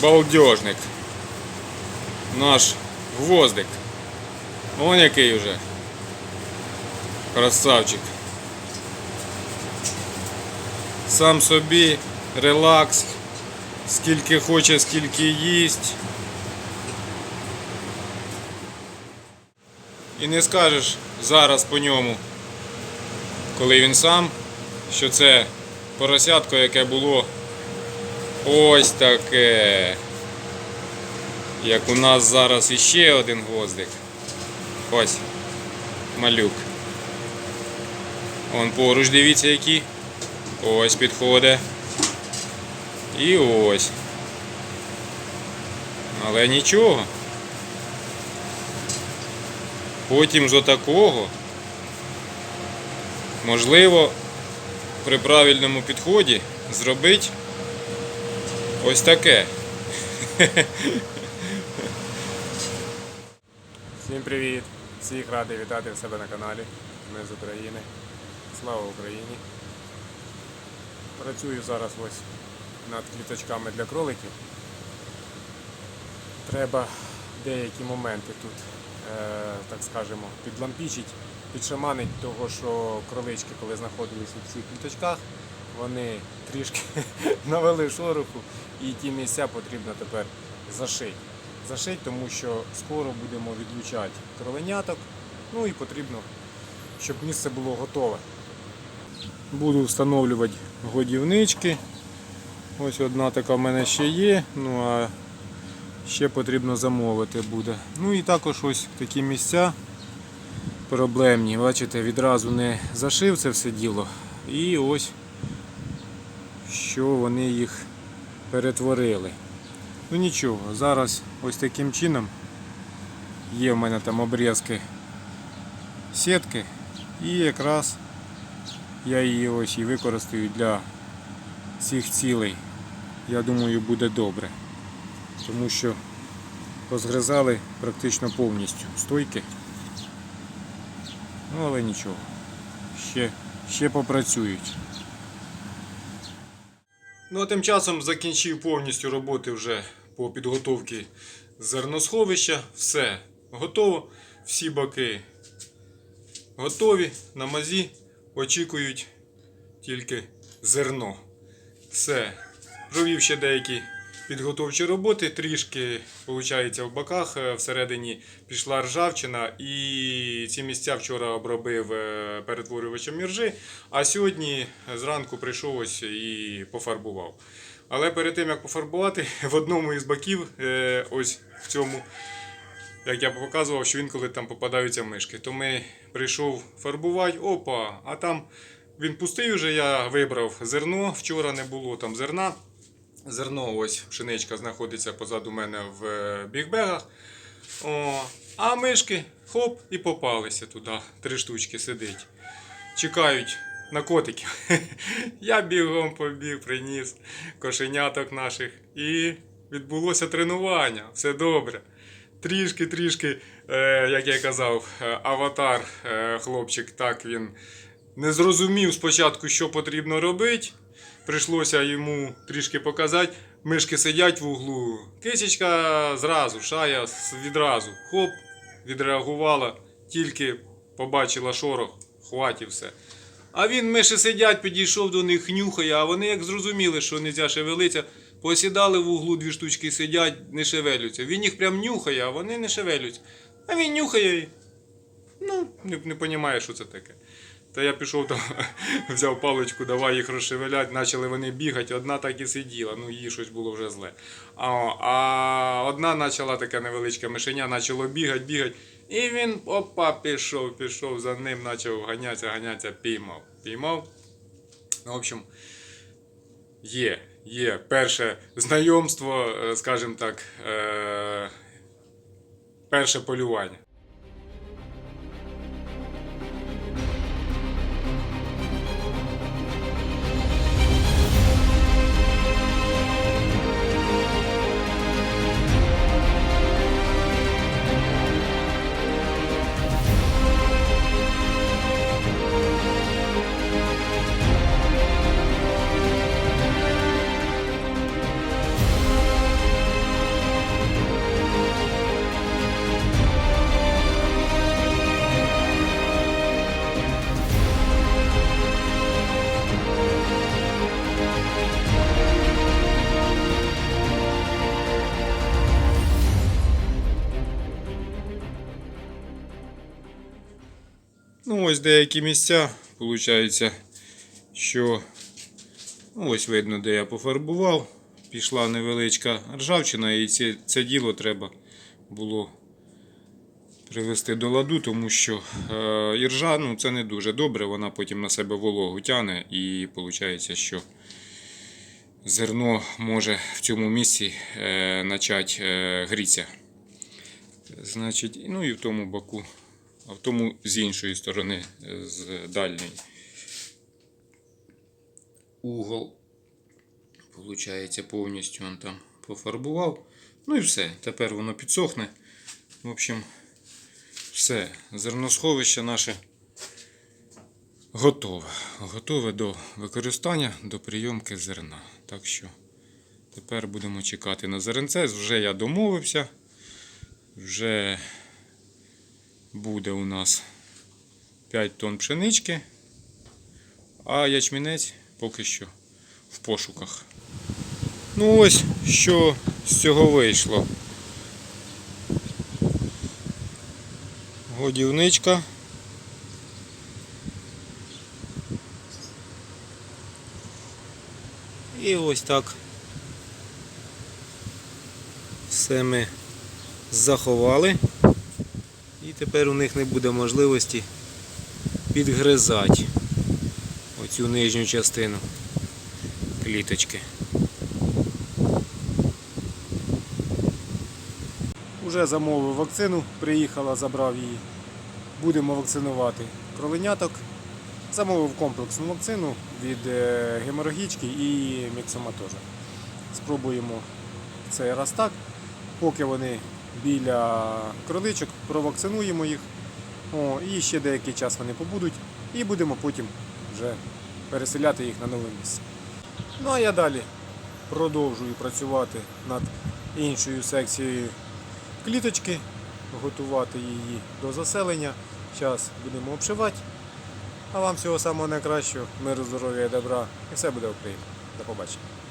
балдежник. Наш гвоздик. Вон який уже. Красавчик. Сам собі, релакс. Скільки хоче, скільки їсть. І не скажеш зараз по ньому, коли він сам, що це поросятко, яке було ось таке. Як у нас зараз іще один гвоздик. Ось. Малюк. Вон поруч, дивіться які. Ось підходить. І ось. Але нічого. Потім з отакого. Можливо, при правильному підході зробити ось таке. Всім привіт! Всіх радий вітати в себе на каналі. Ми з України. Слава Україні! Працюю зараз ось над кліточками для кроликів. Треба деякі моменти тут, е, так скажемо, підлампічить, підшаманить того, що кролички, коли знаходились у цих кліточках, вони трішки навели шороху і ті місця потрібно тепер зашити. Зашить, тому що скоро будемо відлучати кроленяток, ну і потрібно, щоб місце було готове. Буду встановлювати годівнички. Ось одна така в мене ще є, ну а ще потрібно замовити буде. Ну і також ось такі місця проблемні. Бачите, відразу не зашив це все діло. І ось що вони їх перетворили. Ну нічого, зараз ось таким чином є в мене там обрізки сітки і якраз я її ось і використаю для цих цілей. Я думаю буде добре. Тому що позгризали практично повністю стойки. Ну але нічого. Ще, ще попрацюють. Ну а тим часом закінчив повністю роботи вже по підготовці зерносховища. Все готово. Всі баки готові на мазі. Очікують тільки зерно. Все. Провів ще деякі підготовчі роботи. Трішки, виходить, в баках е, всередині пішла ржавчина. І ці місця вчора обробив е, перетворювачем іржи. А сьогодні зранку прийшов ось і пофарбував. Але перед тим як пофарбувати, в одному із баків, е, ось в цьому, як я показував, що він коли там попадаються мишки, то ми прийшов фарбувати, опа, а там він пустий вже, я вибрав зерно. Вчора не було там зерна. Зерно, ось пшеничка знаходиться позаду мене в е, бігбегах. О, а мишки хоп і попалися туди. Три штучки сидить. Чекають на котиків. Я бігом побіг, приніс кошеняток наших. І відбулося тренування. Все добре. Трішки-трішки, е, як я казав, е, аватар, хлопчик, так він не зрозумів спочатку, що потрібно робити. Прийшлося йому трішки показати. Мишки сидять в углу. Кисечка зразу, шая відразу. Хоп, відреагувала, тільки побачила шорох, хватів все. А він миші сидять, підійшов до них, нюхає, а вони як зрозуміли, що не можна шевелитися, посідали в углу, дві штучки сидять, не шевелються. Він їх прям нюхає, а вони не шевелються. А він нюхає ну, не, не розуміє, що це таке. Та я пішов там, взяв паличку, давай їх розшевелять, почали вони бігати, одна так і сиділа, ну їй щось було вже зле. А, а одна почала така невеличка мишеня, почало бігати, бігати. І він опа, пішов, пішов за ним, почав ганятися, ганятися, піймав. Піймав. Ну, в общем, є, є перше знайомство, е, скажімо так, е- перше полювання. Ось деякі місця, виходить, що ну, ось видно, де я пофарбував. Пішла невеличка ржавчина, і це, це діло треба було привести до ладу, тому що е, іржа ну, це не дуже добре, вона потім на себе вологу тягне і виходить, що зерно може в цьому місці е, почати е, грітися. Значить, ну і в тому боку, а в тому з іншої сторони, е, з дальньої. Угол, виходить, повністю он там пофарбував. Ну і все. Тепер воно підсохне. В общем, все. Зерносховище наше готове. Готове до використання, до прийомки зерна. Так що тепер будемо чекати на зеренце. Вже я домовився. Вже буде у нас 5 тонн пшенички, а ячмінець поки що в пошуках. Ну ось що з цього вийшло. Годівничка. І ось так все ми заховали. І тепер у них не буде можливості підгризати оцю нижню частину кліточки. Уже замовив вакцину, приїхала, забрав її. Будемо вакцинувати кроленяток. Замовив комплексну вакцину від е, геморагічки і міксоматоза. Спробуємо цей раз так. Поки вони біля кроличок, провакцинуємо їх. О, і ще деякий час вони побудуть. І будемо потім вже переселяти їх на нове місце. Ну а я далі продовжую працювати над іншою секцією кліточки, готувати її до заселення. Зараз будемо обшивати. А вам всього самого найкращого, миру, здоров'я і добра. І все буде Україна. До побачення.